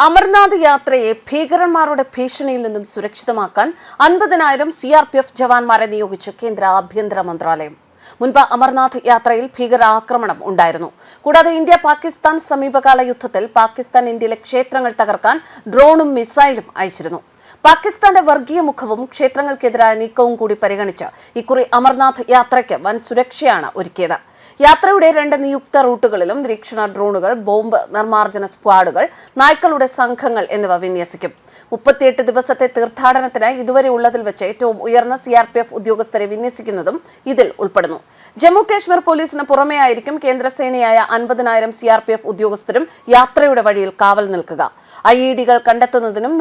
അമർനാഥ് യാത്രയെ ഭീകരന്മാരുടെ ഭീഷണിയിൽ നിന്നും സുരക്ഷിതമാക്കാൻ അൻപതിനായിരം സി ആർ പി എഫ് ജവാന്മാരെ നിയോഗിച്ചു കേന്ദ്ര ആഭ്യന്തര മന്ത്രാലയം. മുൻപ് അമർനാഥ് യാത്രയിൽ ഭീകരാക്രമണം ഉണ്ടായിരുന്നു. കൂടാതെ ഇന്ത്യ പാകിസ്ഥാൻ സമീപകാല യുദ്ധത്തിൽ പാകിസ്ഥാൻ ഇന്ത്യയിലെ ക്ഷേത്രങ്ങൾ തകർക്കാൻ ഡ്രോണും മിസൈലും അയച്ചിരുന്നു. പാകിസ്ഥാന്റെ വർഗീയ മുഖവും ക്ഷേത്രങ്ങൾക്കെതിരായ നീക്കവും കൂടി പരിഗണിച്ച് ഇക്കുറി അമർനാഥ് യാത്രയ്ക്ക് വൻ സുരക്ഷയാണ് ഒരുക്കിയത്. യാത്രയുടെ രണ്ട് നിയുക്ത റൂട്ടുകളിലും നിരീക്ഷണ ഡ്രോണുകൾ ബോംബ് നിർമ്മാർജന സ്ക്വാഡുകൾ നായ്ക്കളുടെ സംഘങ്ങൾ എന്നിവ വിന്യസിക്കും. മുപ്പത്തിയെട്ട് ദിവസത്തെ തീർത്ഥാടനത്തിനായി ഇതുവരെ ഉള്ളതിൽ വെച്ച് ഏറ്റവും ഉയർന്ന സി ആർ പി എഫ് ഉദ്യോഗസ്ഥരെ വിന്യസിക്കുന്നതും ഇതിൽ ഉൾപ്പെടുന്നു. ജമ്മു കാശ്മീർ പോലീസിന് പുറമെയായിരിക്കും കേന്ദ്രസേനയായ അൻപതിനായിരം സി ആർ പി എഫ് ഉദ്യോഗസ്ഥരും യാത്രയുടെ വഴിയിൽ കാവൽ നിൽക്കുക. ഐ ഇ ഡികൾ കണ്ടെത്തുന്നതിനും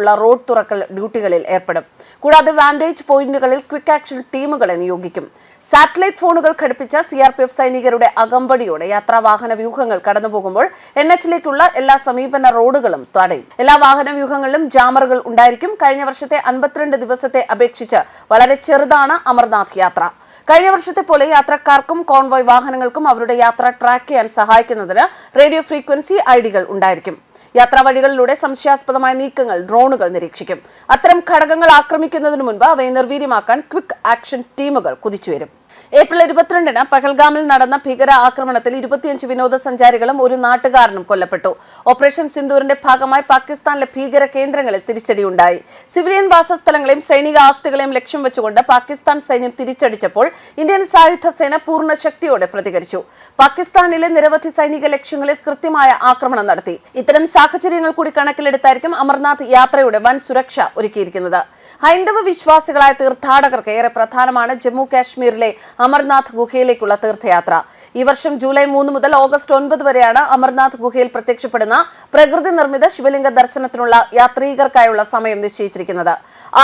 നിർവീര്യമാക്കുന്നതിനുമുള്ള റോഡ് തുറക്കൽ ഡ്യൂട്ടികളിൽ ഏർപ്പെടും. കൂടാതെ വാൻഡേജ് പോയിന്റുകളിൽ ക്വിക്ക് ആക്ഷൻ ടീമുകളെ നിയോഗിക്കും. സാറ്റലൈറ്റ് ഫോണുകൾ ഘടിപ്പിച്ച സി ആർ പി എഫ് സൈനികരുടെ അകമ്പടിയോടെ യാത്രാ വാഹന വ്യൂഹങ്ങൾ കടന്നുപോകുമ്പോൾ എൻ എച്ചിലേക്കുള്ള എല്ലാ സമീപന റോഡുകളും തടയും. എല്ലാ വാഹന വ്യൂഹങ്ങളിലും ജാമറുകൾ ഉണ്ടായിരിക്കും. കഴിഞ്ഞ വർഷത്തെ അൻപത്തിരണ്ട് ദിവസത്തെ അപേക്ഷിച്ച് വളരെ ചെറുതാണ് അമർനാഥ് യാത്ര. കഴിഞ്ഞ വർഷത്തെ പോലെ യാത്രക്കാർക്കും കോൺവോയ് വാഹനങ്ങൾക്കും അവരുടെ യാത്ര ട്രാക്ക് ചെയ്യാൻ സഹായിക്കുന്നതിന് റേഡിയോ ഫ്രീക്വൻസി ഐഡികൾ ഉണ്ടായിരിക്കും. യാത്രാ വഴികളിലൂടെ സംശയാസ്പദമായ നീക്കങ്ങൾ ഡ്രോണുകൾ നിരീക്ഷിക്കും. അത്തരം ഘടകങ്ങൾ ആക്രമിക്കുന്നതിന് മുൻപ് അവയെ നിർവീര്യമാക്കാൻ ക്വിക്ക് ആക്ഷൻ ടീമുകൾ കുതിച്ചുവരും. ഏപ്രിൽ ഇരുപത്തിരണ്ടിന് പഹൽഗാമിൽ നടന്ന ഭീകര ആക്രമണത്തിൽ ഇരുപത്തിയഞ്ച് വിനോദസഞ്ചാരികളും ഒരു നാട്ടുകാരനും കൊല്ലപ്പെട്ടു. ഓപ്പറേഷൻ സിന്ദൂറിന്റെ ഭാഗമായി പാകിസ്ഥാനിലെ ഭീകര കേന്ദ്രങ്ങളിൽ തിരിച്ചടിയുണ്ടായി. സിവിലിയൻ വാസസ്ഥലങ്ങളെയും സൈനിക ആസ്തികളെയും ലക്ഷ്യം വെച്ചുകൊണ്ട് പാകിസ്ഥാൻ സൈന്യം തിരിച്ചടിച്ചപ്പോൾ ഇന്ത്യൻ സായുധ സേന പൂർണ ശക്തിയോടെ പ്രതികരിച്ചു. പാകിസ്ഥാനിലെ നിരവധി സൈനിക ലക്ഷ്യങ്ങളിൽ കൃത്യമായ ആക്രമണം നടത്തി. ഇത്തരം സാഹചര്യങ്ങൾ കൂടി കണക്കിലെടുത്തായിരിക്കും അമർനാഥ് യാത്രയുടെ വൻ സുരക്ഷ ഒരുക്കിയിരിക്കുന്നത്. ഹൈന്ദവ വിശ്വാസികളായ തീർത്ഥാടകർക്ക് ഏറെ പ്രധാനമാണ് ജമ്മു കാശ്മീരിലെ അമർനാഥ് ഗുഹയിലേക്കുള്ള തീർത്ഥയാത്ര. ഈ വർഷം ജൂലൈ മൂന്ന് മുതൽ ഓഗസ്റ്റ് ഒൻപത് വരെയാണ് അമർനാഥ് ഗുഹയിൽ പ്രത്യക്ഷപ്പെടുന്ന പ്രകൃതി നിർമ്മിത ശിവലിംഗ ദർശനത്തിനുള്ള യാത്രീകർക്കായുള്ള സമയം നിശ്ചയിച്ചിരിക്കുന്നത്.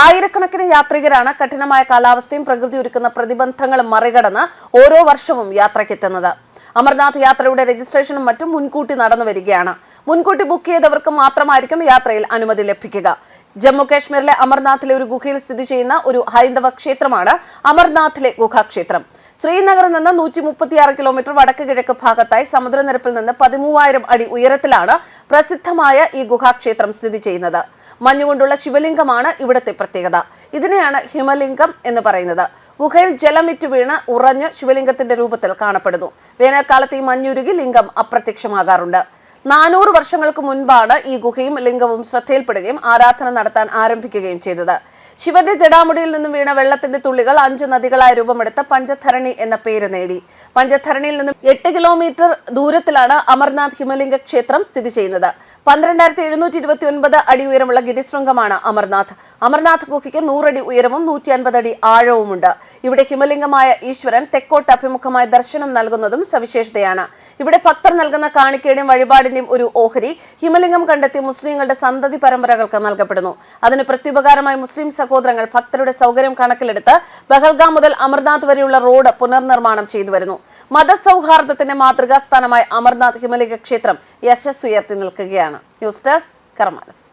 ആയിരക്കണക്കിന് യാത്രികരാണ് കഠിനമായ കാലാവസ്ഥയും പ്രകൃതി ഒരുക്കുന്ന പ്രതിബന്ധങ്ങളും മറികടന്ന് ഓരോ വർഷവും യാത്രയ്ക്കെത്തുന്നത്. അമർനാഥ് യാത്രയുടെ രജിസ്ട്രേഷനും മറ്റും മുൻകൂട്ടി നടന്നു വരികയാണ്. മുൻകൂട്ടി ബുക്ക് ചെയ്തവർക്ക് മാത്രമായിരിക്കും യാത്രയിൽ അനുമതി ലഭിക്കുക. ജമ്മു കാശ്മീരിലെ അമർനാഥിലെ ഒരു ഗുഹയിൽ സ്ഥിതി ചെയ്യുന്ന ഒരു ഹൈന്ദവ ക്ഷേത്രമാണ് അമർനാഥിലെ ഗുഹാക്ഷേത്രം. ശ്രീനഗറിൽ നിന്ന് നൂറ്റി മുപ്പത്തിയാറ് കിലോമീറ്റർ വടക്ക് കിഴക്ക് ഭാഗത്തായി സമുദ്രനിരപ്പിൽ നിന്ന് പതിമൂവായിരം അടി ഉയരത്തിലാണ് പ്രസിദ്ധമായ ഈ ഗുഹാക്ഷേത്രം സ്ഥിതി ചെയ്യുന്നത്. മഞ്ഞുകൊണ്ടുള്ള ശിവലിംഗമാണ് ഇവിടുത്തെ പ്രത്യേകത. ഇതിനെയാണ് ഹിമലിംഗം എന്ന് പറയുന്നത്. ഗുഹയിൽ ജലമിറ്റു വീണ് ഉറഞ്ഞ് ശിവലിംഗത്തിന്റെ രൂപത്തിൽ കാണപ്പെടുന്നു. വേനൽക്കാലത്ത് ഈ മഞ്ഞുരുകി ലിംഗം അപ്രത്യക്ഷമാകാറുണ്ട്. നാനൂറ് വർഷങ്ങൾക്ക് മുൻപാണ് ഈ ഗുഹയും ലിംഗവും ശ്രദ്ധയിൽപ്പെടുകയും ആരാധന നടത്താൻ ആരംഭിക്കുകയും ചെയ്തത്. ശിവന്റെ ജടാമുടിയിൽ നിന്നും വീണ വെള്ളത്തിന്റെ തുള്ളികൾ അഞ്ച് നദികളായി രൂപമെടുത്ത പഞ്ചധരണി എന്ന പേര് നേടി. പഞ്ചധരണിയിൽ നിന്നും എട്ട് കിലോമീറ്റർ ദൂരത്തിലാണ് അമർനാഥ് ഹിമലിംഗ ക്ഷേത്രം സ്ഥിതി ചെയ്യുന്നത്. പന്ത്രണ്ടായിരത്തി എഴുന്നൂറ്റി ഇരുപത്തി ഒൻപത് അടി ഉയരമുള്ള ഗിരിശൃംഗമാണ് അമർനാഥ്. അമർനാഥ് ഗുഹയ്ക്ക് നൂറടി ഉയരവും നൂറ്റി അൻപത് അടി ആഴവുമുണ്ട്. ഇവിടെ ഹിമലിംഗമായ ഈശ്വരൻ തെക്കോട്ട് അഭിമുഖമായ ദർശനം നൽകുന്നതും സവിശേഷതയാണ്. ഇവിടെ ഭക്തർ നൽകുന്ന കാണിക്കയുടെയും വഴിപാടിന്റെയും ഒരു ഓഹരി ഹിമലിംഗം കണ്ടെത്തി മുസ്ലിങ്ങളുടെ സന്തതി പരമ്പരകൾക്ക് നൽകപ്പെടുന്നു. അതിന് പ്രത്യുപകാരമായി മുസ്ലിം സഹോദരങ്ങൾ ഭക്തരുടെ സൗകര്യം കണക്കിലെടുത്ത് ബഹൽഗാം മുതൽ അമർനാഥ് വരെയുള്ള റോഡ് പുനർനിർമ്മാണം ചെയ്തു വരുന്നു. മതസൗഹാർദ്ദത്തിന്റെ മാതൃകാസ്ഥാനമായി അമർനാഥ് ഹിമലിംഗ ക്ഷേത്രം യശസ്സുയർത്തി നിൽക്കുകയാണ്. News desk കർമാനസ്